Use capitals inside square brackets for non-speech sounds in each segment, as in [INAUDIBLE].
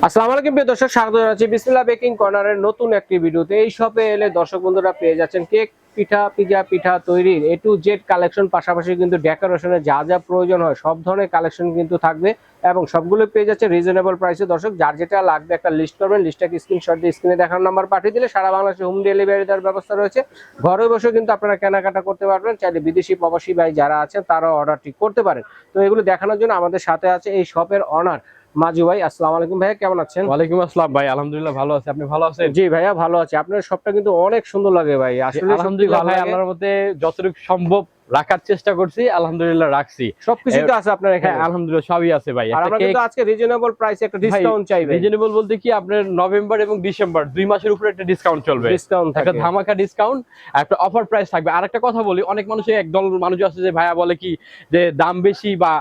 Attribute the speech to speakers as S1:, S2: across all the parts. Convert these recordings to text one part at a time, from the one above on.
S1: আসসালামু আলাইকুম প্রিয় দর্শক, স্বাগত জানাচ্ছি বিসমিল্লাহ বেকিং কর্নারের নতুন একটি ভিডিওতে। এই শপে এলে দর্শক বন্ধুরা পেয়ে যাচ্ছেন কেক, পিঠা, পিজা, পিঠা তৈরির এ টু জেড কালেকশন পাশাপাশি কিন্তু ডেকোরেশনের যা যা প্রয়োজন হয়, সব ধরনের কালেকশন কিন্তু থাকবে এবং সবগুলো পেয়ে যাচ্ছে রিজনেবল প্রাইসে দর্শক, যার যেটা লাগবে একটা লিস্ট করবেন লিস্টটাকে স্ক্রিনশট দিয়ে স্ক্রিনে দেখানোর নাম্বার পাঠিয়ে দিলে সারা বাংলাদেশে হোম ডেলিভারি দেওয়ার ব্যবস্থা রয়েছে। ঘরে বসে কিন্তু আপনারা কেনাকাটা করতে পারবেন। চাইলে বিদেশি প্রবাসী ভাই যারা আছেন, তারাও অর্ডারটি করতে পারেন। তো এগুলো দেখানোর জন্য আমাদের সাথে আছে এই শপের অনার মাজু ভাই আসসালামু আলাইকুম ভাইয়া কেমন আছেন?
S2: ওয়ালাইকুম আসসালাম ভাই আলহামদুলিল্লাহ ভালো আছি। আপনি ভালো আছেন?
S1: জি ভাইয়া ভালো আছি। আপনার সবটা কিন্তু অনেক সুন্দর লাগে ভাই। আসলে
S2: আলহামদুলিল্লাহ ভাই। আল্লাহর মধ্যে যতটুকু সম্ভব রাখার চেষ্টা করছি আলহামদুলিল্লাহ রাখছি।
S1: সবকিছু তো আছে আপনার এখানে।
S2: হ্যাঁ। আলহামদুলিল্লাহ সবই আছে ভাই।
S1: আর আমরা কিন্তু আজকে রিজনেবল প্রাইসে একটা ডিসকাউন্ট চাইবে।
S2: রিজনেবল বলতে কি আপনার নভেম্বর এবং ডিসেম্বর দুই মাসের উপরে একটা ডিসকাউন্ট চলবে।
S1: ডিসকাউন্ট
S2: একটা ধামাকা ডিসকাউন্ট একটা অফার প্রাইস থাকবে। আর একটা কথা বলি অনেক মানুষ একদল মানুষ আছে যে ভাইয়া বলে কি যে দাম বেশি বা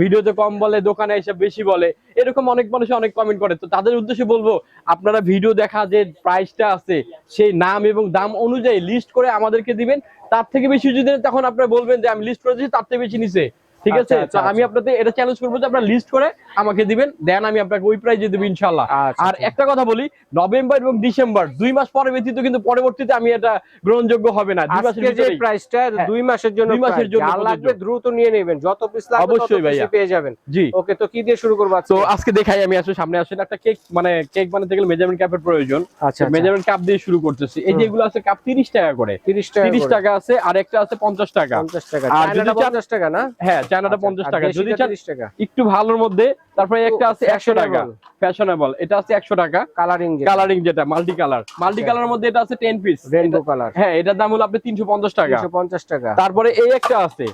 S2: ভিডিওতে কম বলে দোকানে এসে বেশি বলে এরকম অনেক মানুষ অনেক কমেন্ট করে। তো তাদের উদ্দেশ্যে বলব আপনারা ভিডিও দেখা যে প্রাইসটা আছে সেই নাম এবং দাম অনুযায়ী লিস্ট করে আমাদেরকে দিবেন। তার থেকে বেশি যদি তখন আপনারা বলবেন যে আমি লিস্ট করেছি, তার থেকে বেশি নিছে। ঠিক আছে?
S1: আচ্ছা, আচ্ছা,
S2: তো আমি আপনাদের এটা চ্যালেঞ্জ করব যে আপনারা লিস্ট করে আমাকে দিবেন দেন আমি আপনাকে ওই প্রাইজে দেবো ইনশাল্লাহ
S1: আচ্ছা,
S2: আর একটা কথা বলি নভেম্বর এবং ডিসেম্বর দুই মাস পরে ব্যতীত কিন্তু পরবর্তীতে আমি এটা গ্রহণযোগ্য হবে না দুই মাসের
S1: যে প্রাইসটা
S2: হ্যাঁ,
S1: দুই মাসের জন্য
S2: দুই মাসের জন্য
S1: লাগবে দ্রুত নিয়ে নেবেন যত পিস লাগবে
S2: অবশ্যই ভাইয়া।
S1: পেয়ে যাবেন।
S2: জি।
S1: ওকে তো কি দিয়ে শুরু করব
S2: তো আজকে? দেখাই আমি আসলে সামনে আসলে একটা কেক মানে কেক বানাতে গেলে মেজারমেন্ট কাপের প্রয়োজন।
S1: আচ্ছা
S2: মেজারমেন্ট কাপ দিয়ে শুরু করতেছি। এই
S1: হুম।
S2: যেগুলো আছে কাপ তিরিশ টাকা করে।
S1: 30 টাকা
S2: তিরিশ
S1: করে।
S2: টাকা আছে আর একটা আছে পঞ্চাশ টাকা।
S1: 50 টাকা।
S2: আর
S1: আর
S2: যদি
S1: যদি 50 টাকা না?
S2: হ্যাঁ চায়নাটা
S1: আচ্ছা,
S2: পঞ্চাশ টাকা। যদি
S1: দেশিটা
S2: চান
S1: 30 টাকা?
S2: একটু ভালোর মধ্যে তারপরে একটা আছে একশো টাকা। ফ্যাশনেবল এটা আছে একশো টাকা।
S1: কালারিং
S2: কালারিং যেটা মাল্টি কালার মাল্টি কালারের মধ্যে এটা আছে টেন পিস
S1: রেইনবো কালার
S2: হ্যাঁ এটার দাম হলো আপনি তিনশো পঞ্চাশ টাকা।
S1: 350 টাকা।
S2: তারপরে এই একটা আছে।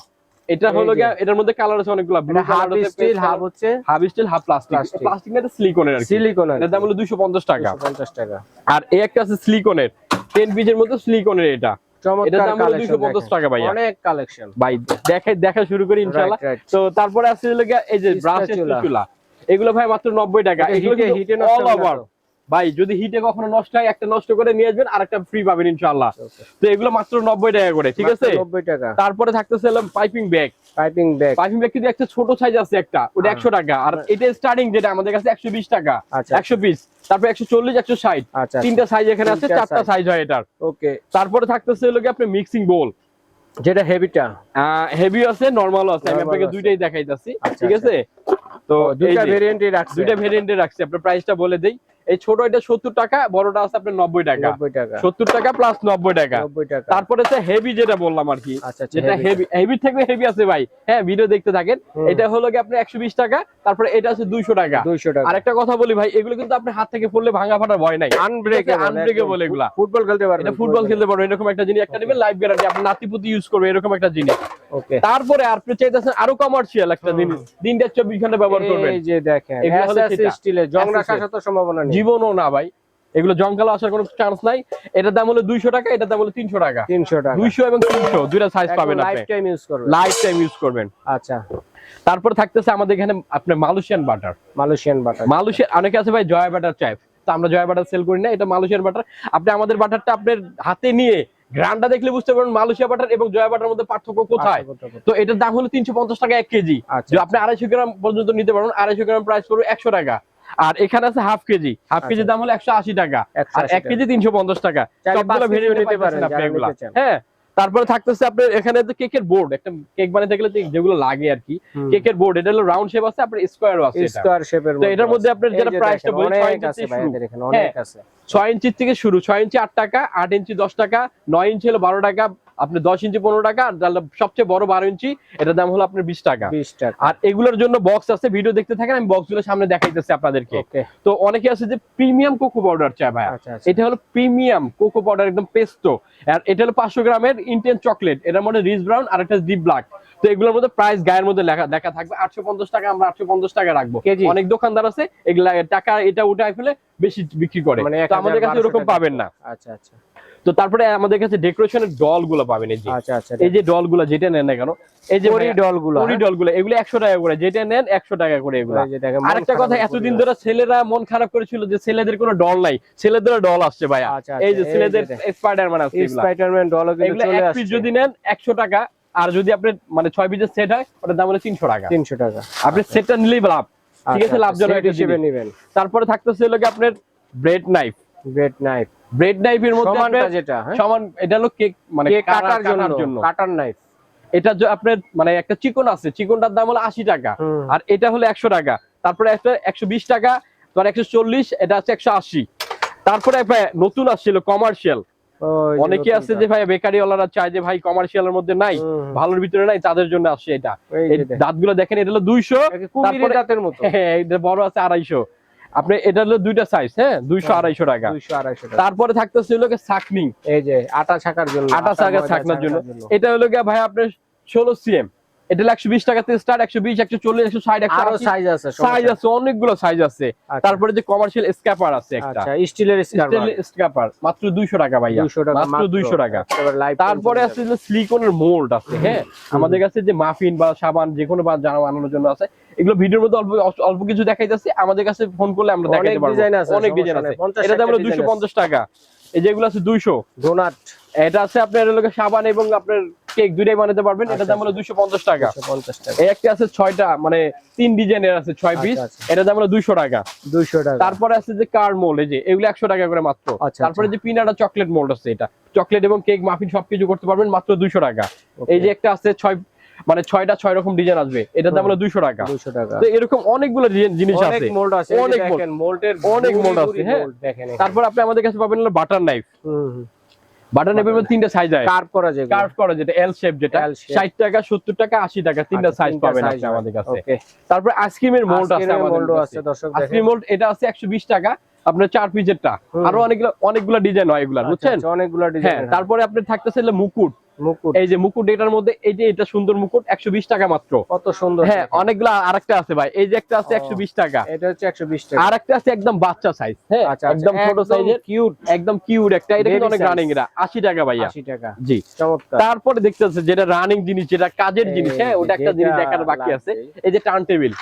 S2: এটা হলো এটার মধ্যে কালার আছে অনেকগুলো। ব্লু
S1: এটা হাফ স্টিল হাফ হচ্ছে
S2: half steel half plastic. Plastic না এটা সিলিকনের আর কি।
S1: সিলিকন
S2: এটার দাম হলো 250 টাকা।
S1: 250 টাকা।
S2: আর এই একটা আছে সিলিকনের 10 পিসের মধ্যে সিলিকনের এটা।
S1: চমৎকার
S2: এটার দাম হলো
S1: কালেকশন
S2: 250 টাকা ভাইয়া।
S1: অনেক কালেকশন
S2: ভাই দেখা দেখা শুরু করি ইনশাআল্লাহ। তো তারপরে আসছে এই যে ব্রাশ
S1: Spatula।
S2: চুলা। এগুলো ভাই মাত্র 90 টাকা। এগুলো
S1: হিটে হিটে
S2: অল ওভার
S1: তো?
S2: ভাই যদি হিটে কখনো নষ্ট হয় একটা নষ্ট করে নিয়ে আসবেন আরেকটা ফ্রি পাবেন ইনশাআল্লাহ। তো এগুলো মাত্র 90 টাকা করে ঠিক আছে?
S1: 90 টাকা।
S2: তারপরে থাকতেছে piping bag
S1: piping bag
S2: piping bag কিন্তু একটা ছোট সাইজ আছে একটা ওটা। 100 টাকা। আর এটা স্টার্টিং যেটা আমাদের কাছে 120 টাকা
S1: আচ্ছা
S2: 100 পিস তারপর 140 160
S1: আচ্ছা
S2: তিনটা সাইজ এখানে আছে চারটা সাইজ হয় এটার।
S1: ওকে
S2: তারপরে থাকতেছে হলো আপনি মিক্সিং বোল
S1: যেটা হেভিটা
S2: হেভি আছে নরমালও আছে আমি আপনাকে দুইটাই দেখাইতাছি
S1: আচ্ছা,
S2: ঠিক আছে? তো
S1: দুইটা ভেরিয়েন্টই রাখছে।
S2: দুইটা ভেরিয়েন্টে রাখছি আপনার প্রাইসটা বলে দেই। এই ছোট এটা 70 টাকা বড়টা আছে আপনার 90 টাকা।
S1: 90 টাকা।
S2: প্লাস 90 টাকা। তারপরে হেভি যেটা বললাম আর কি
S1: আচ্ছা আচ্ছা
S2: যেটা হেভি হেভি থেকে হেভি আছে ভাই। হ্যাঁ ভিডিও দেখতে থাকেন। এটা হলো কি আপনি 120 টাকা তারপরে এটা আছে 200 টাকা।
S1: 200 টাকা।
S2: আরেকটা কথা বলি ভাই এগুলো কিন্তু আপনি হাত থেকে পড়লে ভাঙা ফাটার ভয় নাই।
S1: আনব্রেকেবল
S2: unbreakable এগুলা।
S1: ফুটবল খেলতে পারবেন
S2: ফুটবল খেলতে পারবেন এরকম একটা জিনিস একটা নেবেন লাইফ গ্যারান্টি আপনার নাতিপুতি ইউজ করবে এরকম একটা জিনিস। তারপরে আপনি চাইতেছেন আরও কমার্শিয়াল একটা জিনিস। দিনটা চব্বিশ ঘণ্টা ব্যবহার করবেন।
S1: এই যে দেখেন জং তো সম্ভাবনা নেই।
S2: জীবনও না ভাই। এগুলো জঙ্কালো আসার কোনো চান্স নাই। এটার দাম হলো দুইশো টাকা এটার দাম হলো তিনশো টাকা।
S1: 300 টাকা।
S2: দুইশো এবং তিনশো দুইটা সাইজ পাবেন
S1: লাইফ টাইম ইউজ করবেন।
S2: লাইফ টাইম ইউজ করবেন।
S1: আচ্ছা।
S2: তারপরে থাকতেছে আমাদের এখানে আপনার Malaysian butter
S1: Malaysian butter
S2: Malaysia অনেকে আছে ভাই জয়া বাটার চাই তো আমরা জয়া বাটার সেল করি না এটা মালয়েশিয়ান বাটার আপনি আমাদের বাটারটা আপনার হাতে নিয়ে গ্রান্ডটা দেখলে বুঝতে পারবেন মালয়েশিয়া বাটার এবং জয়া বাটার মধ্যে পার্থক্য কোথায়? তো এটার দাম হলো তিনশো পঞ্চাশ টাকা এক কেজি।
S1: আচ্ছা
S2: আপনি আড়াইশো গ্রাম পর্যন্ত নিতে পারবেন আড়াইশো গ্রাম প্রাইস পড়বে একশো টাকা। আর এখানে আছে হাফ কেজি। হাফ
S1: আচ্ছা।
S2: কেজির দাম হলো একশো আশি টাকা। আর এক কেজি তিনশো পঞ্চাশ টাকা।
S1: চাইলে
S2: সবগুলো
S1: পাঁচ
S2: ভেরিয়েন্ট নিতে পারেন আপনি এগুলা। হ্যাঁ। তারপরে থাকতেছে আপনার এখানে তো কেকের বোর্ড একটা কেক বানাতে গেলে যেগুলো লাগে আর কি। কেকের বোর্ড এটা হলো রাউন্ড শেপ আছে আপনার স্কোয়ার আছে এটা।
S1: স্কয়ার শেপের
S2: তো এটার মধ্যে আপনার যেটা প্রাইসটা বলি ছয়
S1: অনেক
S2: ইঞ্চি
S1: আছে
S2: থেকে শুরু।
S1: এখানে অনেক আছে।
S2: 6 ইঞ্চি থেকে শুরু 6 ইঞ্চি 8 টাকা 8 ইঞ্চি দশ টাকা 9 ইঞ্চি হলো বারো টাকা আপনি দশ ইঞ্চি পনেরো টাকা আর সবচেয়ে বড় বারো ইঞ্চি এটার দাম হলো আপনার বিশ টাকা।
S1: 20 টাকা।
S2: আর এগুলোর জন্য বক্স আছে ভিডিও দেখতে থাকেন আমি বক্সগুলো সামনে দেখাইতেছি আপনাদেরকে। তো অনেকে আছে যে প্রিমিয়াম কোকো পাউডার চায় ভাই
S1: আচ্ছা আচ্ছা।
S2: এটা হলো প্রিমিয়াম কোকো পাউডার একদম পেস্টো আর এটা হলো পাঁচশো গ্রামের ইন্টেন চকলেট এটার মধ্যে রিচ ব্রাউন আর একটা ডিপ ব্ল্যাক তো এগুলোর মধ্যে প্রাইস গায়ের মধ্যে লেখা দেখা থাকবে। আটশো পঞ্চাশ টাকা আমরা আটশো পঞ্চাশ টাকা রাখব? অনেক দোকানদার আছে এগুলা টাকা এটা উঠায় ফেলে বেশি বিক্রি করে।
S1: মানে
S2: আমাদের কাছে
S1: 1000,
S2: এরকম পাবেন না।
S1: আচ্ছা আচ্ছা।
S2: তো তারপরে আমাদের কাছে ডেকোরেশনের ডলগুলো পাবেন এই যে।
S1: আচ্ছা আচ্ছা
S2: এই যে ডলগুলো যেটা নেন না কেন এই যে ডলগুলো ডলগুলো এগুলো একশো টাকা করে যেটা নেন একশো টাকা করে এগুলো। আরেকটা কথা এতদিন ধরে ছেলেরা মন খারাপ করেছিল যে ছেলেদের কোনো ডল নাই ছেলেদের ডল আসছে ভাইয়া।
S1: আচ্ছা,
S2: এই যে ছেলেদের স্পাইডারম্যান
S1: ডল।
S2: এগুলা।
S1: স্পাইডারম্যান কিন্তু
S2: এগুলো
S1: চলে
S2: এক
S1: আসছে।
S2: পিস যদি নেন একশো টাকা আর যদি আপনি মানে ছয় পিসের সেট হয় ওটার দাম হলো তিনশো টাকা।
S1: 300 টাকা।
S2: আপনি সেটটা নিলেই লাভ। ঠিক আছে লাভজনক
S1: হিসেবে নেবেন।
S2: তারপরে থাকতেছে হলো কি আপনার bread knife
S1: bread knife
S2: bread নাইফের মধ্যে
S1: সমানটা যেটা হ্যাঁ?
S2: সমান এটা হলো কেক মানে কাটার
S1: জন্য কাটার নাইফ
S2: এটা আপনার মানে একটা চিকন আছে চিকনটার দাম হলো আশি টাকা। আর এটা হলো একশো টাকা। তারপরে একটা একশো বিশ টাকা তোমার একশো চল্লিশ এটা আছে একশো আশি। তারপরে নতুন আসছিল কমার্শিয়াল অনেকে আছে যে ভাই বেকারি ওয়ালারা চায় যে ভাই কমার্শিয়ালের মধ্যে নাই ভালোর ভিতরে নাই তাদের জন্য আসছে এটা। এই দাঁতগুলো দেখেন এটা হলো দুইশো
S1: দাঁতের মতো। [LAUGHS]
S2: হ্যাঁ বড় আছে আড়াইশো। আপনি এটা হলো দুইটা সাইজ হ্যাঁ? দুইশো
S1: হ্যাঁ।
S2: আড়াইশো টাকা।
S1: দুইশো আড়াইশো
S2: তারপরে থাকতেছে হলো সাকনিং
S1: এই যে আটা ছাকার জন্য
S2: আটা
S1: ছাকার
S2: ছাকনার জন্য। এটা হলো গিয়া ভাই আপনার ষোলো সিএম এটা একশো বিশ টাকাতে স্টার্ট একশো বিশ একশো চল্লিশ একশো ষাট একশো
S1: আরও সাইজ আছে
S2: সাইজ আছে অনেকগুলো সাইজ আছে।
S1: আচ্ছা।
S2: তারপরে যে কমার্শিয়াল স্ক্যাপার আছে একটা।
S1: আচ্ছা স্টিলের
S2: স্ক্যাপার মাত্র দুইশো টাকা ভাইয়া।
S1: 200 টাকা
S2: মাত্র দুইশো টাকা। তারপরে আছে যে সিলিকনের মোল্ড আছে হ্যাঁ? আমাদের কাছে যে মাফিন বা সাবান যে কোনো বা জানা বানানোর জন্য আছে। এগুলো ভিডিওর মধ্যে অল্প অল্প কিছু দেখাইতেছে। আমাদের কাছে ফোন করলে আমরা দেখাইতে পারব। অনেক ডিজাইন আছে।
S1: 50
S2: এটা দাম দুইশো পঞ্চাশ টাকা। এই যেগুলো আছে দুইশো।
S1: ডোনাট
S2: এটা আছে আপনার সাবান এবং আপনার কেক দুইটাই বানাতে পারবেন। এটা দাম হলো দুইশো পঞ্চাশ টাকা।
S1: পঞ্চাশ টাকা।
S2: এই একটা আছে ছয়টা মানে তিন ডিজাইনের আছে ছয় পিস
S1: আচ্ছা, আচ্ছা।
S2: এটা দাম হলো দুইশো টাকা।
S1: দুইশো টাকা।
S2: তারপরে আছে যে কার মোল্ড এই যে এগুলো একশো টাকা করে মাত্র।
S1: আচ্ছা,
S2: তারপরে যে পিনাটা চকলেট মোল্ড আছে এটা। চকলেট এবং কেক মাফিন সবকিছু করতে পারবেন মাত্র দুইশো টাকা। এই যে একটা আছে ছয় মানে ছয়টা ছয় রকম ডিজাইন আসবে। এটার দাম হলো দুইশো টাকা।
S1: দুইশো টাকা।
S2: তো এরকম অনেকগুলো জিনিস
S1: অনেক
S2: আছে।
S1: মোল্ড আছে
S2: অনেক
S1: মোল্ডের
S2: অনেক mold আছে, হ্যাঁ। তারপর আপনি আমাদের কাছে পাবেন বাটার নাইফ। মধ্যে তিনটা সাইজ আছে।
S1: কার্ভ করা যায়
S2: কার্ভ করা যেটা এল শেপ যেটা।
S1: L shape।
S2: ষাট টাকা সত্তর টাকা আশি টাকা তিনটা
S1: আচ্ছা,
S2: সাইজ পাবেন আপনি আমাদের কাছে। তারপর আইসক্রিমের মোল্ড আছে আমাদের
S1: আছে দর্শক দেখেন।
S2: আইসক্রিম মোল্ড এটা আছে একশো বিশ টাকা। আপনার চার পিসেরটা। আরও অনেকগুলো অনেকগুলো ডিজাইন হয় এগুলা
S1: আচ্ছা,
S2: বুঝছেন?
S1: আচ্ছা, অনেকগুলো
S2: হ্যাঁ
S1: ডিজাইন
S2: তারপরে আপনার থাকতেছে মুকুট।
S1: মুকুট।
S2: এই যে মুকুট এটার মধ্যে এই যে এটা সুন্দর মুকুট একশো বিশ টাকা মাত্র।
S1: কত সুন্দর
S2: হ্যাঁ। অনেকগুলো আরেকটা আছে ভাই। এই যে একটা আছে
S1: ও।
S2: একশো বিশ টাকা।
S1: এটা হচ্ছে একশো বিশ টাকা।
S2: আর একটা আছে একদম বাচ্চা সাইজ হ্যাঁ
S1: আচ্ছা
S2: একদম ছোট সাইজের
S1: কিউট
S2: একদম কিউট একটা। এটা কিন্তু অনেক রানিং এরা। আশি টাকা ভাইয়া।
S1: আশি টাকা।
S2: জি।
S1: চমৎকার।
S2: তারপরে দেখতেছে যেটা রানিং জিনিস যেটা কাজের জিনিস হ্যাঁ ওটা একটা জিনিস দেখার বাকি আছে। এই যে টার্ন টেবিল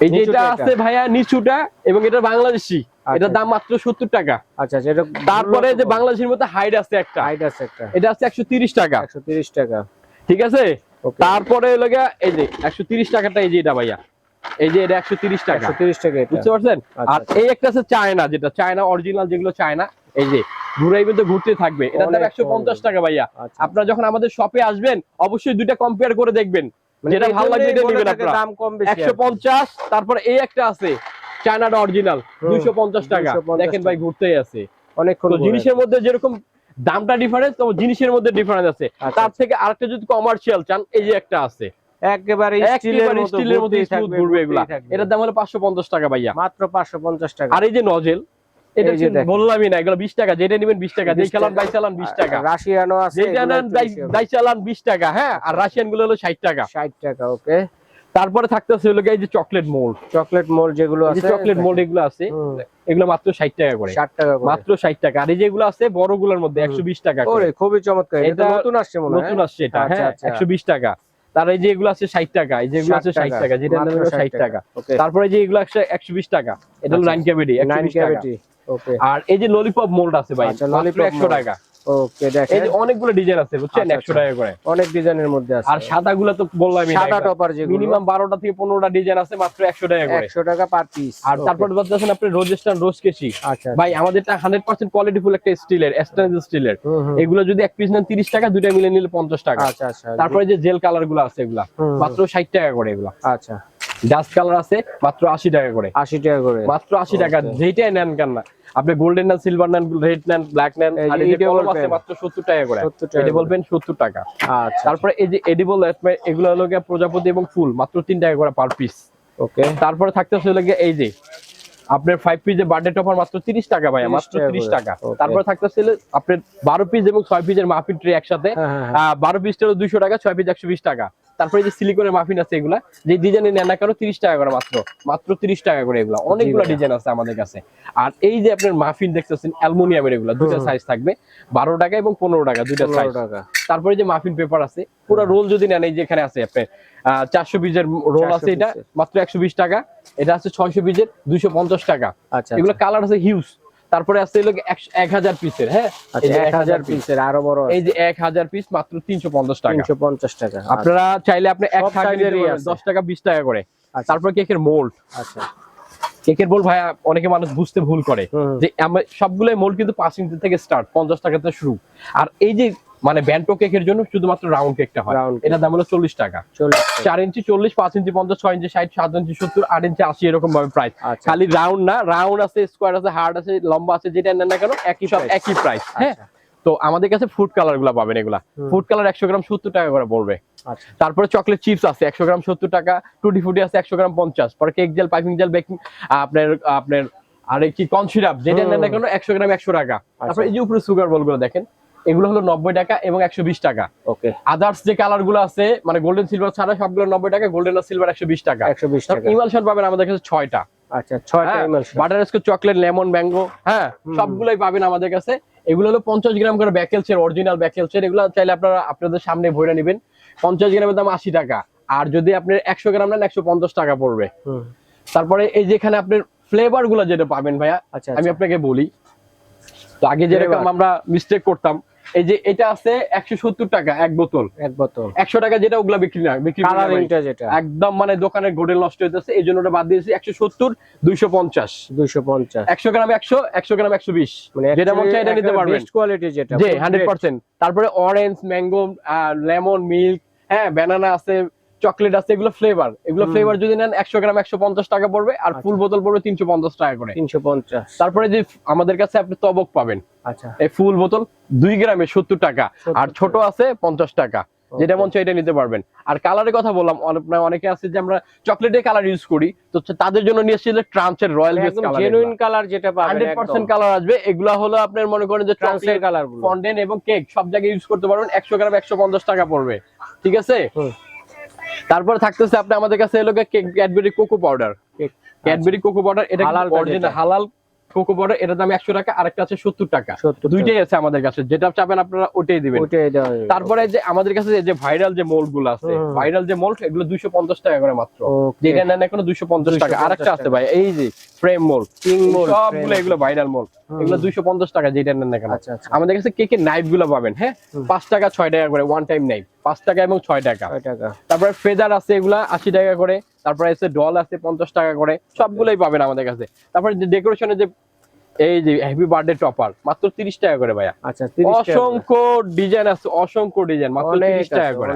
S2: এই যে এটা
S1: এটা।
S2: আছে ভাইয়া নিচুটা এবং এটা বাংলাদেশি।
S1: আচ্ছা,
S2: এটার দাম মাত্র সত্তর টাকা।
S1: আচ্ছা আচ্ছা এটা
S2: তারপরে যে বাংলাদেশের মধ্যে হাইট আছে একটা।
S1: হাইট আছে একটা।
S2: এটা আছে একশো তিরিশ টাকা।
S1: একশো তিরিশ টাকা।
S2: ঠিক আছে? তারপরে হলো এই যে একশো তিরিশ টাকাটা এই যে এটা ভাইয়া। এই যে এটা একশো তিরিশ টাকা।
S1: তিরিশ টাকা
S2: বুঝতে পারছেন?
S1: আচ্ছা,
S2: আর এই একটা আছে চায়না যেটা চায়না অরিজিনাল যেগুলো চায়না এই যে ঘুরাইবেন তো ঘুরতে থাকবে। এটার দাম একশো পঞ্চাশ টাকা ভাইয়া। আপনারা যখন আমাদের শপে আসবেন অবশ্যই দুইটা কম্পেয়ার করে দেখবেন। যেটা ভালো লাগবে এটা নেবেন আপনারা।
S1: দাম কম বেশি
S2: একশো পঞ্চাশ তারপরে এই একটা আছে চায়নাটা অরিজিনাল
S1: হুম,
S2: দুইশো পঞ্চাশ টাকা। দেখেন ভাই ঘুরতেই আছে।
S1: অনেকক্ষণ
S2: জিনিসের মধ্যে যেরকম দামটা ডিফারেন্স তো জিনিসের মধ্যে ডিফারেন্স আছে।
S1: আচ্ছা,
S2: তার থেকে আরেকটা যদি কমার্শিয়াল চান এই যে একটা আছে।
S1: একেবারে স্টিলের মতো
S2: স্টিলের মধ্যে স্মুথ ঘুরবে এগুলা। এটার দাম হলো পাঁচশো পঞ্চাশ টাকা ভাইয়া।
S1: মাত্র পাঁচশো পঞ্চাশ টাকা।
S2: আর এই যে নজেল এটা। বললামই না এগুলো টাকা যেটা নেবেন টাকা যেই চালান
S1: টাকা।
S2: বাই চালান বিশ টাকা।
S1: রাশিয়ানো আছে
S2: চালান টাকা হ্যাঁ? আর রাশিয়ানগুলো হলো টাকা।
S1: ষাট টাকা ওকে।
S2: তারপরে থাকতেছে হলো এই যে চকলেট মোল্ড।
S1: চকলেট মোল যেগুলো আছে
S2: চকলেট মোল্ড এগুলো আছে এগুলো মাত্র ষাট টাকা করে।
S1: ষাট টাকা
S2: মাত্র ষাট টাকা। আর এই যেগুলো আছে বড়গুলোর মধ্যে
S1: হুম।
S2: একশো বিশ টাকা করে।
S1: খুবই চমৎকার। এটা নতুন আসছে মনে হয়।
S2: নতুন আসছে এটা
S1: আচ্ছা,
S2: হ্যাঁ
S1: আচ্ছা।
S2: একশো বিশ টাকা। তার এই যে এগুলো আছে ষাট টাকা এই যেগুলো আছে ষাট টাকা। যেটা
S1: 60
S2: ষাট টাকা। তারপরে যে এগুলো একশো বিশ টাকা এটা হলো
S1: আচ্ছা।
S2: ক্যাভিটি টাকা। আর এই যে ললিপপ মোল্ড আছে ভাই
S1: আচ্ছা,
S2: মাত্র একশো টাকা।
S1: ওকে
S2: এই যে অনেকগুলো ডিজাইন আছে বুঝছেন?
S1: আচ্ছা,
S2: একশো
S1: আচ্ছা।
S2: টাকা করে।
S1: অনেক ডিজাইনের মধ্যে আছে।
S2: আর সাদা গুলো তো বললাম
S1: সাদা টপার যেগুলো।
S2: মিনিমাম বারোটা থেকে পনেরোটা ডিজাইন আছে মাত্র একশো টাকা করে।
S1: একশো টাকা পার পিস
S2: আর তারপর বলতেছেন আপনি রোজেস্টান রোজ কেশি।
S1: আচ্ছা
S2: ভাই আমাদেরটা হান্ড্রেড পার্সেন্ট কোয়ালিটি ফুল একটা স্টিলের স্টেনলেস স্টিলের। এগুলো যদি এক পিস নেন তিরিশ টাকা দুইটা মিলে নিলে পঞ্চাশ টাকা।
S1: আচ্ছা আচ্ছা
S2: তারপরে যে জেল কালারগুলো আছে এগুলা মাত্র ষাট টাকা করে এগুলা।
S1: আচ্ছা।
S2: ডাস্ট কালার আছে মাত্র আশি টাকা করে।
S1: আশি টাকা করে।
S2: মাত্র আশি টাকা
S1: Okay.
S2: যেটাই নেন কেন না। আপনি গোল্ডেন নেন সিলভার নেন রেড নেন ব্ল্যাক নেন আর কলম আছে মাত্র টাকা করে।
S1: 70 টাকা
S2: এটি
S1: করে।
S2: বলবেন সত্তর টাকা।
S1: আচ্ছা।
S2: তারপরে এই যে এডিবল এগুলো হলো প্রজাপতি এবং ফুল মাত্র তিন টাকা করে পার পিস
S1: ওকে।
S2: তারপরে থাকতেছে হলো এই যে আপনার ফাইভ পিসের বার্থডে টপার মাত্র তিরিশ টাকা ভাই
S1: 30
S2: মাত্র তিরিশ টাকা তারপরে থাকতেছিল আপনার বারো পিস এবং ছয় পিসের মাফিন ট্রে একসাথে।
S1: হ্যাঁ হ্যাঁ হ্যাঁ।
S2: বারো পিসটা দুইশো টাকা ছয় পিস একশো বিশ টাকা। তারপরে যে সিলিকনের মাফিন আছে এগুলা যে ডিজাইনের নেন না কেন তিরিশ টাকা করে মাত্র মাত্র তিরিশ টাকা করে এগুলা। অনেকগুলো ডিজাইন আছে আমাদের কাছে। আর এই যে আপনার মাফিন দেখতেছেন অ্যালুমিনিয়ামের এগুলা দুইটা। সাইজ থাকবে বারো টাকা এবং পনেরো টাকা দুইটা সাইজ
S1: টাকা।
S2: তারপরে যে মাফিন পেপার আছে পুরো রোল যদি নেন এই যে এখানে আছে আপনার চারশো পিসের রোল আছে এটা মাত্র একশো বিশ টাকা এটা আছে ছয়শো পিসের দুইশো পঞ্চাশ টাকা।
S1: আচ্ছা
S2: এগুলো কালার আছে হিউজ তারপরে আছে লোক এক হাজার পিসের হ্যাঁ?
S1: আচ্ছা এক হাজার পিসের আরও বড়
S2: এই যে এক হাজার পিস মাত্র তিনশো পঞ্চাশ টাকা।
S1: তিনশো পঞ্চাশ টাকা আচ্ছা।
S2: আপনারা চাইলে আপনি এক। দশ টাকা বিশ টাকা করে।
S1: তারপরে
S2: তারপর কেকের মোল্ড
S1: আচ্ছা।
S2: কেকের মোল ভাই অনেকে মানুষ বুঝতে ভুল করে। যে আমরা সবগুলো মোল কিন্তু পাঁচ ইঞ্চি থেকে স্টার্ট পঞ্চাশ টাকা থেকে শুরু। আর এই যে মানে ব্যান্টো কেকের জন্য শুধুমাত্র রাউন্ড কেকটা হয়। এটার দাম হলো চল্লিশ টাকা। চার ইঞ্চি চল্লিশ পাঁচ ইঞ্চি পঞ্চাশ ছয় ইঞ্চি ষাট সাত ইঞ্চি সত্তর আট ইঞ্চি আশি এরকম ভাবে প্রাইস
S1: আচ্ছা।
S2: খালি রাউন্ড না রাউন্ড আছে স্কোয়ার আছে হার্ড আছে লম্বা আছে যেটা নেন না কেন একই সব একই প্রাইস হ্যাঁ?
S1: আচ্ছা
S2: তো আমাদের কাছে ফুড কালারগুলা পাবেন এগুলা। ফুড কালার একশো গ্রাম সত্তর টাকা করে পড়বে।
S1: আচ্ছা।
S2: তারপরে চকলেট চিপস আছে একশো গ্রাম সত্তর টাকা টুটি ফুটি আছে একশো গ্রাম পঞ্চাশ। পরে cake gel piping gel baking আপনার আপনার আর কি কর্ন সিরাপ যেটা নেন না কেন একশো গ্রাম একশো টাকা। তারপরে এই যে উপরে সুগার বলগুলো দেখেন এগুলো হলো নব্বই টাকা এবং একশো বিশ টাকা।
S1: ওকে।
S2: আদার্স যে কালারগুলো আছে মানে গোল্ডেন সিলভার ছাড়া সবগুলো নব্বই টাকা গোল্ডেন আর সিলভার একশো বিশ টাকা।
S1: একশো বিশ টাকা।
S2: ইমালশন পাবেন আমাদের কাছে ছয়টা।
S1: আচ্ছা ছয়টা emulsion।
S2: Butterscotch chocolate lemon mango হ্যাঁ। সবগুলোই পাবেন আমাদের কাছে। এগুলো হলো পঞ্চাশ গ্রাম করে ব্যাকেলসের অরিজিনাল ব্যাকেলসের এগুলো চাইলে আপনারা আপনাদের সামনে ভরে নেবেন। পঞ্চাশ গ্রামের দাম আশি টাকা। আর যদি আপনি একশো গ্রাম নেন একশো পঞ্চাশ টাকা পড়বে। তারপরে এই যে এখানে আপনার ফ্লেভারগুলো যেটা পাবেন ভাইয়া
S1: আচ্ছা
S2: আমি
S1: আচ্ছা।
S2: আপনাকে বলি। তো আগে যেরকম আমরা মিস্টেক করতাম এই যে এটা আছে একশো সত্তর টাকা এক বোতল।
S1: এক বোতল।
S2: একশো টাকা যেটা ওগুলা বিক্রি না বিক্রি
S1: যেটা।
S2: একদম মানে দোকানের গোডেল নষ্ট হইতেছে এই জন্য ওটা বাদ দিয়েছি একশো সত্তর দুইশো পঞ্চাশ।
S1: দুইশো পঞ্চাশ।
S2: একশো গ্রাম একশো একশো গ্রাম একশো বিশ।
S1: মানে
S2: যেটা মন এটা নিতে পারবেন।
S1: বেস্ট কোয়ালিটি যেটা
S2: হান্ড্রেড পার্সেন্ট তারপরে অরেঞ্জ ম্যাঙ্গো লেমন মিল্ক হ্যাঁ ব্যানানা আছে চকলেট আছে এগুলো ফ্লেভার এগুলো ফ্লেভার যদি নেন একশো গ্রাম একশো পঞ্চাশ টাকা পড়বে আর ফুল বোতল পড়বে তিনশো পঞ্চাশ টাকা করে।
S1: তিনশো পঞ্চাশ।
S2: তারপরে যে আমাদের কাছে আপনি তবক পাবেন
S1: আচ্ছা।
S2: এই ফুল বোতল দুই গ্রামে সত্তর টাকা আর ছোট আছে পঞ্চাশ টাকা। যেটা মন চাই এটা নিতে পারবেন। আর কালারের কথা বললাম অনেক- অনেকে আছে যে আমরা চকলেটের কালার ইউজ করি তো তাদের জন্য নিয়ে এসেছিল ট্রান্সের royal base colour
S1: genuine colour যেটা পাবেন
S2: হান্ড্রেড পার্সেন্ট কালার আসবে এগুলা হলো আপনার মনে করেন যে
S1: ট্রান্সের কালার
S2: ফন্ডেন্ট এবং কেক সব জায়গায় ইউজ করতে পারবেন একশো গ্রাম একশো পঞ্চাশ টাকা পড়বে। ঠিক আছে। তারপরে থাকতেছে আপনি আমাদের কাছে এলো cake Cadbury cocoa powder. Cadbury cocoa powder এটা
S1: হালাল
S2: হালাল কোকো পাউডার এটার দাম একশো টাকা আরেকটা আছে সত্তর টাকা। দুইটাই আছে আমাদের কাছে যেটা চাবেন আপনারা ওটাই দিবেন। তারপরে যে আমাদের কাছে যে ভাইরাল যে মোল্ডগুলো আছে। ভাইরাল যে মোল্ড এগুলো দুইশো পঞ্চাশ টাকা করে মাত্র। যেটা নেন এখন দুইশো পঞ্চাশ টাকা। আরেকটা আছে ভাই এই যে ফ্রেম মোল্ড
S1: King mold,
S2: সবগুলো এগুলো ভাইরাল মোল্ড এগুলো দুইশো পঞ্চাশ টাকা যেটা নেন না কেন
S1: আচ্ছা আচ্ছা।
S2: আমাদের কাছে কেকের নাইফগুলো পাবেন হ্যাঁ? পাঁচ টাকা ছয় টাকা করে ওয়ান টাইম নাইফ পাঁচ টাকা এবং ছয় টাকা।
S1: ছয় টাকা।
S2: তারপরে ফেদার আছে এগুলা আশি টাকা করে। তারপরে আছে ডল আছে পঞ্চাশ টাকা করে সবগুলোই পাবেন আমাদের কাছে। তারপরে যে ডেকোরেশনের যে এই যে হ্যাপি বার্থডে টপার মাত্র তিরিশ টাকা করে ভাইয়া।
S1: আচ্ছা 30।
S2: অসংখ্য ডিজাইন আছে অসংখ্য ডিজাইন মাত্র
S1: অনেক
S2: তিরিশ টাকা করে।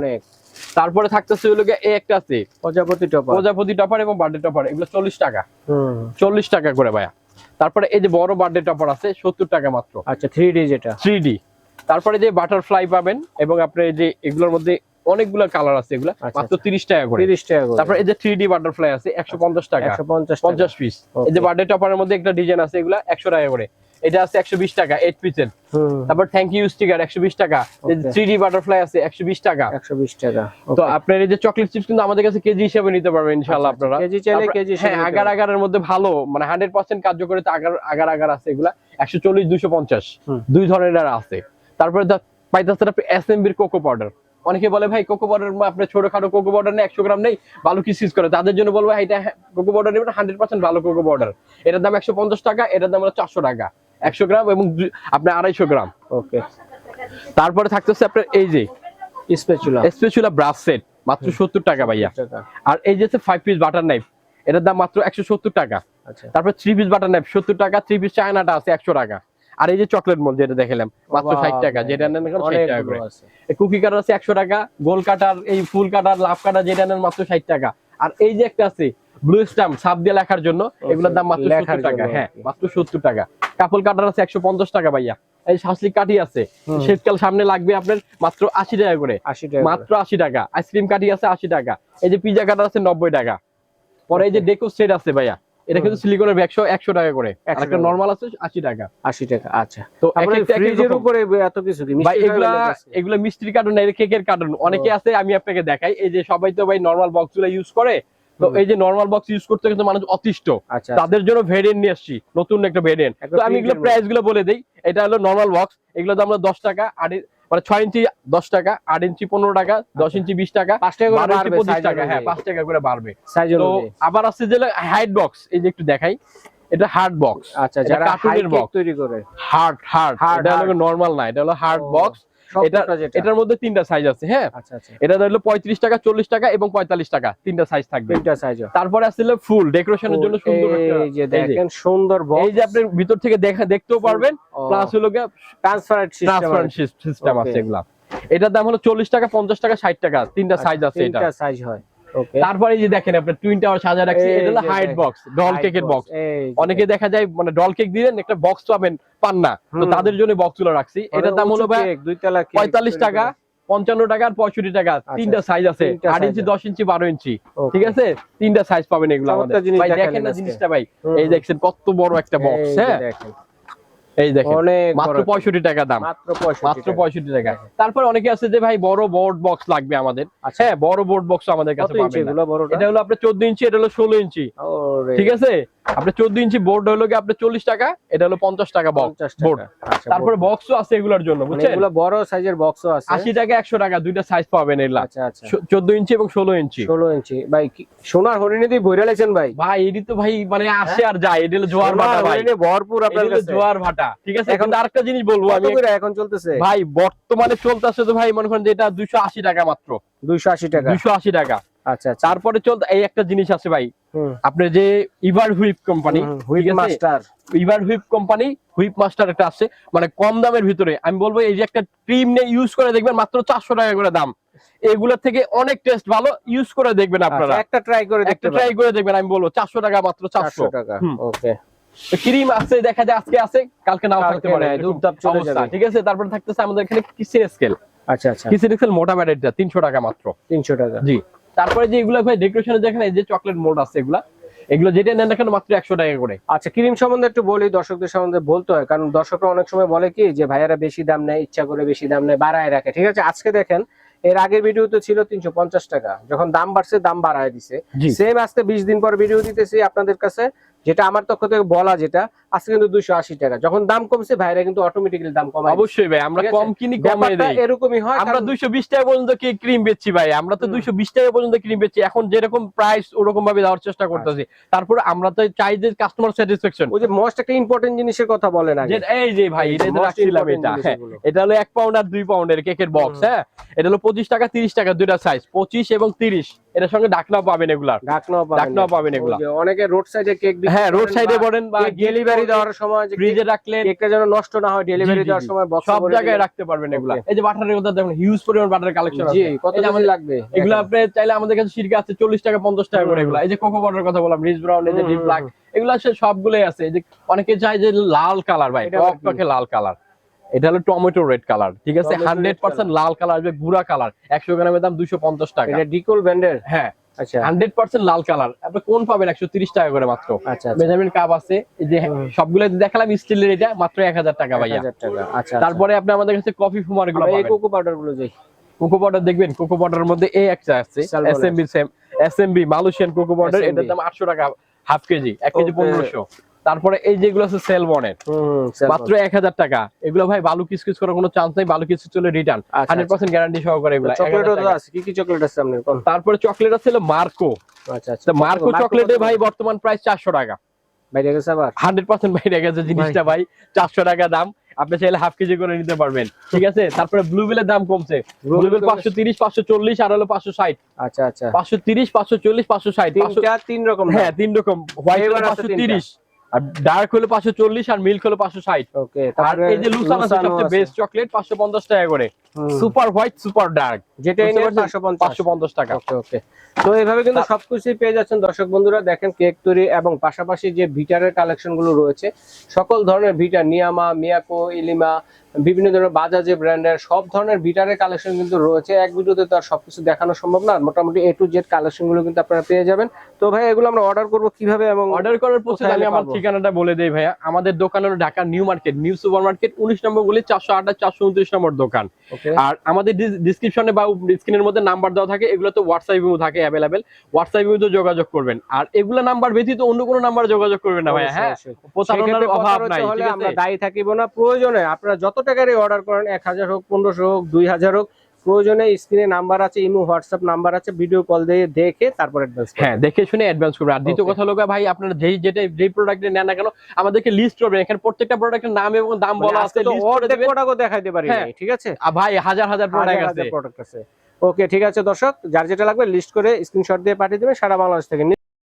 S2: তারপরে থাকতেছে লোকে এই একটা আছে
S1: প্রজাপতি টপার
S2: প্রজাপতি টপার এবং বার্থডে টপার এগুলো চল্লিশ টাকা।
S1: হুম।
S2: চল্লিশ টাকা করে ভাইয়া। তারপরে এই যে বড় বার্থডে টপার আছে সত্তর টাকা মাত্র।
S1: আচ্ছা থ্রি ডি যেটা।
S2: থ্রি ডি তারপরে যে বাটারফ্লাই পাবেন এবং আপনার এই যে এগুলোর মধ্যে অনেকগুলো কালার আছে এগুলা
S1: আচ্ছা,
S2: মাত্র তিরিশ টাকা করে।
S1: তিরিশ টাকা করে।
S2: তারপরে এই যে থ্রি ডি বাটারফ্লাই আছে একশো পঞ্চাশ টাকা।
S1: একশো পঞ্চাশ
S2: পঞ্চাশ পিস এই যে বার্থডে টপারের মধ্যে একটা ডিজাইন আছে এগুলা একশো টাকা করে। এটা আছে একশো বিশ টাকা এইট পিসের তারপর থ্যাংক ইউ স্টিকার একশো বিশ টাকা।
S1: Okay.
S2: থ্রি ডি বাটারফ্লাই আছে একশো বিশ টাকা।
S1: একশো বিশ টাকা।
S2: তো আপনার এই যে চকলেট চিপস কিন্তু আমাদের কাছে কেজি হিসেবে নিতে পারবেন ইনশাল্লাহ
S1: আচ্ছা,
S2: আপনারা।
S1: কেজি চাইলে কেজি হিসেবে
S2: হ্যাঁ আগার। আগারের মধ্যে ভালো মানে হান্ড্রেড পার্সেন্ট কার্যকরী আগার আগার আগার আছে এগুলা একশো চল্লিশ দুশো পঞ্চাশ।
S1: হুম।
S2: দুই ধরনের আছে। তারপরে পাইতেছে এসএমবির কোকো পাউডার অনেকে বলে ভাই কোকো পাউডার আপনার ছোটখাটো কোকো পাউডার নেই একশো গ্রাম নেই। ভালো কি সিজ করে? তাদের জন্য বলব এটা কোকো পাউডার নেবেন হান্ড্রেড পার্সেন্ট ভালো কোকো পাউডার এটার দাম একশো পঞ্চাশ টাকা এটার দাম হলো চারশো টাকা। একশো গ্রাম এবং আপনার আড়াইশো গ্রাম।
S1: ওকে
S2: তারপরে থাকতেছে আপনার এই যে
S1: স্পেচুলা
S2: স্পেশাল ব্রাশ সেট মাত্র সত্তর টাকা ভাইয়া। আর এই যে ফাইভ পিস বাটার নাইফ এটার দাম মাত্র একশো সত্তর টাকা।
S1: আচ্ছা।
S2: তারপর থ্রি পিস বাটার নাইফ সত্তর টাকা থ্রি পিস চায়নাটা আছে একশো টাকা। আর এই যে চকলেট মোল যেটা দেখালাম মাত্র ষাট টাকা যেটা নেন এখন ষাট টাকা করে। কুকি কাটার আছে একশো টাকা গোল কাটার এই ফুল কাটার লাভ কাটার যেটা নেন মাত্র ষাট টাকা। আর এই যে একটা আছে ব্লু স্টাম্প সাপ দিয়ে লেখার জন্য এগুলোর দাম মাত্র সত্তর টাকা হ্যাঁ মাত্র সত্তর টাকা। কাপল কাটার আছে একশো পঞ্চাশ টাকা ভাইয়া। এই শাসলিক কাঠি আছে শীতকাল সামনে লাগবে আপনার মাত্র আশি টাকা করে। মাত্র আশি টাকা। আইসক্রিম কাঠি আছে আশি টাকা। এই যে পিজা কাটার আছে নব্বই টাকা। পরে এই যে ডেকো সেট আছে ভাইয়া। এটা কিন্তু সিলিকনের একশো একশো টাকা করে। একটা। নর্মাল আছে আশি টাকা।
S1: আশি টাকা আচ্ছা।
S2: তো
S1: ফ্রিজের উপরে এত কিছু কি?
S2: ভাই এগুলা এগুলা মিষ্টির কার্টুন এটা কেকের কার্টুন অনেকে আছে আমি আপনাকে দেখাই এই যে সবাই তো ভাই নর্মাল বক্সগুলো ইউজ করে তো এই যে নর্মাল বক্স ইউজ করতে কিন্তু মানুষ অতিষ্ঠ।
S1: আচ্ছা
S2: তাদের জন্য ভেরিয়েন্ট নিয়ে আসছি নতুন একটা ভেরিয়েন্ট তো আমি এগুলো প্রাইসগুলো বলে দিই এটা হলো নর্মাল বক্স এগুলো তো আমরা দশ টাকা ই- মানে ছয় ইঞ্চি দশ টাকা আট ইঞ্চি পনেরো টাকা দশ ইঞ্চি বিশ টাকা
S1: পাঁচ টাকা করে বাড়বে
S2: পঁচিশ টাকা হ্যাঁ পাঁচ টাকা করে বাড়বে। তো আবার আছে যে হাইট বক্স এই যে একটু দেখাই এটা হার্ড বক্স
S1: আচ্ছা যারা
S2: কার্টুনের
S1: বক্স তৈরি করে।
S2: হার্ড হার্ড এটা হলো। নর্মাল না এটা হলো হার্ড বক্স
S1: এটা
S2: এটা এটার মধ্যে তিনটা সাইজ আছে হ্যাঁ?
S1: আচ্ছা আচ্ছা।
S2: এটা ধরলো পঁয়ত্রিশ টাকা চল্লিশ টাকা এবং পঁয়তাল্লিশ টাকা। তিনটা সাইজ থাকবে।
S1: তিনটা সাইজ
S2: তারপরে আসলে ফুল ডেকোরেশনের জন্য সুন্দর
S1: দেখেন সুন্দর
S2: এই যে আপনি ভিতর থেকে দেখা দেখতেও পারবেন প্লাস হলো
S1: ট্রান্সপারেন্ট
S2: সিস্টেম আছে। এগুলা। এটার দাম হলো চল্লিশ টাকা পঞ্চাশ টাকা ষাট টাকা। তিনটা সাইজ আছে এটা।
S1: আচ্ছা, তিনটা সাইজ হয়।
S2: তারপরে যে দেখেন আপনার টুইন টাওয়ার সাজা রাখছি এটা হলো হাইট বক্স ডল কেকের বক্স অনেকে দেখা যায় মানে ডল কেক দিলেন একটা বক্স পাবেন পান না। তো তাদের জন্য বক্সগুলো রাখছি। এটার দাম হলো ভাই পঁয়তাল্লিশ টাকা পঞ্চান্ন টাকা আর পঁয়ষট্টি টাকা। তিনটা সাইজ আছে। আট ইঞ্চি দশ ইঞ্চি বারো ইঞ্চি ঠিক আছে? তিনটা সাইজ পাবেন এগুলো আমাদের। ভাই দেখেন না জিনিসটা ভাই। এই দেখছেন কত বড় একটা বক্স হ্যাঁ? এই দেখেন মাত্র
S1: বড়
S2: পঁয়ষট্টি টাকা দাম।
S1: মাত্র 65 টাকা।
S2: তারপর অনেকে আছে যে ভাই বড় বোর্ড বক্স লাগবে আমাদের।
S1: আচ্ছা।
S2: হ্যাঁ বড় বোর্ড বক্স আমাদের কাছে পাবেন এটা হলো আপনার চোদ্দ ইঞ্চি এটা হলো ষোলো ইঞ্চি ঠিক আছে? আপনার চোদ্দ ইঞ্চি বোর্ড হলো কি আপনার চল্লিশ টাকা? এটা হলো পঞ্চাশ টাকা বক্স
S1: 50
S2: বোর্ড
S1: আচ্ছা
S2: তারপরে বক্সও আছে এগুলোর জন্য
S1: মানে
S2: বুঝছেন?
S1: এগুলো বড় সাইজের বক্সও আছে।
S2: আশি টাকা একশো টাকা দুইটা সাইজ পাবেন এগুলা।
S1: আচ্ছা আচ্ছা।
S2: চোদ্দ ইঞ্চি এবং ষোলো ইঞ্চি।
S1: 16 ইঞ্চি। ভাই সোনার হরিণী দিয়ে বইরা লেছেন ভাই।
S2: ভাই এটি তো ভাই মানে আসে আর যায়। এটা হলো জোয়ার ভাটা ভাই।
S1: ভরপুর আপনার
S2: জোয়ার ভাটা। ঠিক আছে
S1: এখন-
S2: আরেকটা জিনিস বলব আমি।
S1: এখন চলতেছে?
S2: ভাই বর্তমানে চলতেছে তো ভাই মনে করেন যে এটা দুইশো আশি টাকা মাত্র।
S1: 280 টাকা।
S2: দুইশো আশি টাকা।
S1: আচ্ছা আচ্ছা।
S2: তারপরে চলতে এই একটা জিনিস আছে ভাই। আপনার যে Ever whip company
S1: whip master
S2: Ever whip company whip master একটা আছে। মানে কম দামের ভিতরে। আমি বলব এই যে একটা ক্রিম নিয়ে ইউজ করে দেখবেন মাত্র চারশো টাকা করে দাম। এগুলোর থেকে অনেক টেস্ট ভালো। ইউজ করে দেখবেন আপনারা।
S1: আচ্ছা, একটা ট্রাই করে
S2: একটা ট্রাই করে দেখবেন আমি বলব চারশো টাকা মাত্র চারশো।
S1: 400 টাকা। ওকে
S2: ক্রিম আছে দেখা যায় আজকে আছে কালকে নাও থাকতে পারে।
S1: চলে।
S2: ঠিক আছে? তারপরে থাকতেছে আমাদের এখানে কিসের স্কেল
S1: আচ্ছা আচ্ছা।
S2: কিসের স্কেল মোটা ব্যাটারিটা তিনশো টাকা মাত্র।
S1: 300 টাকা।
S2: জি। তারপরে যে এগুলো ভাই ডেকোরেশনের যেখানে এই যে চকলেট মোড আছে এগুলা এগুলো যেটা নেন না কেন মাত্র একশো টাকা করে।
S1: আচ্ছা ক্রিম সম্বন্ধে একটু বলি দর্শকদের সম্বন্ধে বলতে হয় কারণ দর্শকরা অনেক সময় বলে কি যে ভাইয়ারা বেশি দাম নেয় ইচ্ছা করে বেশি দাম নেয় বাড়ায় রাখে। ঠিক আছে আজকে দেখেন এর আগের ভিডিওতে ছিল তিনশো পঞ্চাশ টাকা যখন দাম বাড়ছে দাম বাড়ায় দিছে। সেম আজকে বিশ দিন পর ভিডিও দিতেছি আপনাদের কাছে যেটা আমার পক্ষ থেকে বলা যেটা আজকে কিন্তু দুইশো আশি টাকা। যখন দাম কমছে ভাইরা কিন্তু অটোমেটিক্যালি দাম কমায়
S2: অবশ্যই ভাই আমরা কম কিনি কমাই দেই।
S1: এরকমই হয়
S2: আমরা দুইশো বিশ টাকা পর্যন্ত কি ক্রিম বেচছি ভাই? আমরা তো। দুইশো বিশ টাকা পর্যন্ত ক্রিম বেচছি। এখন যেরকম প্রাইস ওরকম ভাবে দেওয়ার চেষ্টা করতেছি। তারপর আমরা তো চাই যে কাস্টমার স্যাটিসফ্যাকশন
S1: ওই যে মোস্ট একটা ইম্পর্টেন্ট জিনিসের কথা বলেন আগে।
S2: এই যে ভাই এটা রাখছিলাম এটা হ্যাঁ। এটা হলো এক পাউন্ড আর দুই পাউন্ডের কেকের বক্স হ্যাঁ। এটা হলো পঁচিশ টাকা তিরিশ টাকা দুইটা সাইজ পঁচিশ এবং তিরিশ। এটার সঙ্গে ডাকনাও পাবেন এগুলা।
S1: ঢাকনাও পাবেন।
S2: পাবেন এগুলা।
S1: অনেকে রোড সাইডে কেক
S2: হ্যাঁ রোড সাইডে বলেন বা
S1: ডেলিভারি দেওয়ার সময় যে
S2: ফ্রিজে রাখলেন।
S1: কেকটা যেন নষ্ট না হয় ডেলিভারি দেওয়ার সময় বক্স
S2: সব জায়গায় রাখতে পারবেন এগুলা। এই যে বাটারের কথা দেখুন হিউজ পরিমাণ বাটারের কালেকশন আছে।
S1: কত
S2: আমাদের-
S1: লাগবে?
S2: এগুলো আপনি চাইলে আমাদের কাছে সিরকা আছে চল্লিশ টাকা পঞ্চাশ টাকা করে। এগুলো। এই যে কোকো বাটার কথা বললাম রিচ ব্রাউন এই যে ডিপ ব্ল্যাক এগুলো সবগুলোই আছে। এই যে অনেকে চায় যে লাল কালার ভাই
S1: এটা আবার কি?
S2: টকটকে লাল কালার এটা হলো টমেটো রেড কালার ঠিক আছে? হান্ড্রেড পার্সেন্ট লাল কালার আসবে গুড়া কালার। একশো গ্রামের দাম দুইশো পঞ্চাশ টাকা।
S1: এটা ডিকোল ব্র্যান্ডের?
S2: হ্যাঁ।
S1: আচ্ছা।
S2: হান্ড্রেড পার্সেন্ট লাল কালার। আপনি কোন পাবেন একশো তিরিশ টাকা করে মাত্র?
S1: আচ্ছা আচ্ছা।
S2: মেজারমেন্ট কাপ আছে যে। সবগুলো দেখালাম স্টিলের এটা মাত্র এক হাজার টাকা ভাইয়া।
S1: 1000 টাকা আচ্ছা
S2: তারপরে আপনি আমাদের কাছে কফি ফুমারগুলো
S1: কোকো পাউডারগুলো যাই
S2: কোকো পাউডার দেখবেন কোকো পাউডারের মধ্যে একটা আছে SMB same SMB Malaysian cocoa powder এটার দাম 800 টাকা হাফ কেজি এক কেজি
S1: Okay.
S2: 1500 তারপরে এই যেগুলো আছে সেলবনের
S1: হুম
S2: মাত্র 1000 টাকা। এগুলো ভাই বালু কিসকিস করার কোনো চান্স নাই বালু কিসকিস চলে রিটার্ন
S1: আচ্ছা,
S2: 100% গ্যারান্টি সহকারে এগুলো
S1: চকলেট
S2: 1000 টাকা।
S1: আছে কি কি চকলেট আছে
S2: তারপরে চকলেট আছে মার্কো
S1: আচ্ছা আচ্ছা।
S2: মার্কো চকলেটে ভাই বর্তমান প্রাইস 400 টাকা।
S1: বাইরে গেছে আবার?
S2: 100% বাইরে গেছে জিনিসটা ভাই 400 টাকা দাম। আপনি চাইলে হাফ কেজি করে নিতে পারবেন। ঠিক আছে? তারপরে ব্লুবেলের দাম কমছে। ব্লুবেল
S1: Bell
S2: 530 540 আর হলো 560
S1: আচ্ছা আচ্ছা।
S2: পাঁচশো তিরিশ পাঁচশো চল্লিশ পাঁচশো ষাট
S1: তিন রকম
S2: হ্যাঁ তিন রকম। হোয়াইট পাঁচশো তিরিশ। আর ডার্ক হলো পাঁচশো চল্লিশ আর মিল্ক হলো পাঁচশো ষাট। আর এই যে লুসান আছে সবচেয়ে বেস্ট চকলেট পাঁচশো পঞ্চাশ টাকা করে। সুপার হোয়াইট সুপার ডার্ক
S1: যেটা
S2: পাঁচশো পঞ্চাশ। টাকা।
S1: ওকে ওকে তো এইভাবে কিন্তু সবকিছুই পেয়ে যাচ্ছেন দর্শক বন্ধুরা। দেখেন কেক তৈরি এবং পাশাপাশি যে ভিটারের কালেকশনগুলো রয়েছে সকল ধরনের ভিটার নিয়ামা মিয়াকো ইলিমা বিভিন্ন ধরনের বাজাজ ব্র্যান্ডের সব ধরনের ভিটারের কালেকশন কিন্তু রয়েছে। এক ভিডিওতে তো আর সবকিছু দেখানো সম্ভব না। মোটামুটি এ টু জেড কালেকশনগুলো কিন্তু আপনারা পেয়ে যাবেন। তো ভাই এগুলো আমরা অর্ডার করব কীভাবে এবং
S2: অর্ডার করার পর আমি আমার ঠিকানাটা বলে দেই ভাইয়া। আমাদের দোকান হলো Dhaka New Market. New Super Market উনিশ নম্বর গুলি চারশো আঠাশ চারশো উনত্রিশ নম্বর দোকান। আর আমাদের ডিসক্রিপশনে বা স্ক্রিনের মধ্যে নাম্বার দেওয়া থাকে। এগুলো তো হোয়াটসঅ্যাপ থাকে অ্যাভেলেবেল হোয়াটসঅ্যাপ ইমো যোগাযোগ করবেন। আর এগুলো নাম্বার ব্যতীত অন্য কোনো নাম্বার যোগাযোগ করবেন না ভাইয়া হ্যাঁ?
S1: সেক্ষেত্রে
S2: অভাব নাই
S1: আমরা দায়ী থাকিব না। প্রয়োজনে আপনারা যত টাকারই অর্ডার করেন এক হাজার হোক পনেরোশো হোক দুই হাজার হোক। প্রয়োজনে স্ক্রিনে নাম্বার আছে ইমো হোয়াটসঅ্যাপ নাম্বার আছে ভিডিও কল দিয়ে দেখে তারপর অ্যাডভান্স
S2: হ্যাঁ দেখে শুনে অ্যাডভান্স করবে আর দ্বিতীয় কথা হলো ভাই আপনারা যেই যেটা যেই প্রোডাক্ট নেন না কেন আমাদেরকে লিস্ট করবেন। এখানে প্রত্যেকটা প্রোডাক্টের নাম এবং দাম বলা আছে list করে দেবেন।
S1: প্রোডাক্টও দেখাইতে পারি
S2: হ্যাঁ।
S1: ঠিক আছে?
S2: আর ভাই হাজার হাজার প্রোডাক্ট আছে।
S1: প্রোডাক্ট আছে। ওকে ঠিক আছে দর্শক যার যেটা লাগবে লিস্ট করে স্ক্রিনশট দিয়ে পাঠিয়ে দেবেন সারা বাংলাদেশ থেকে।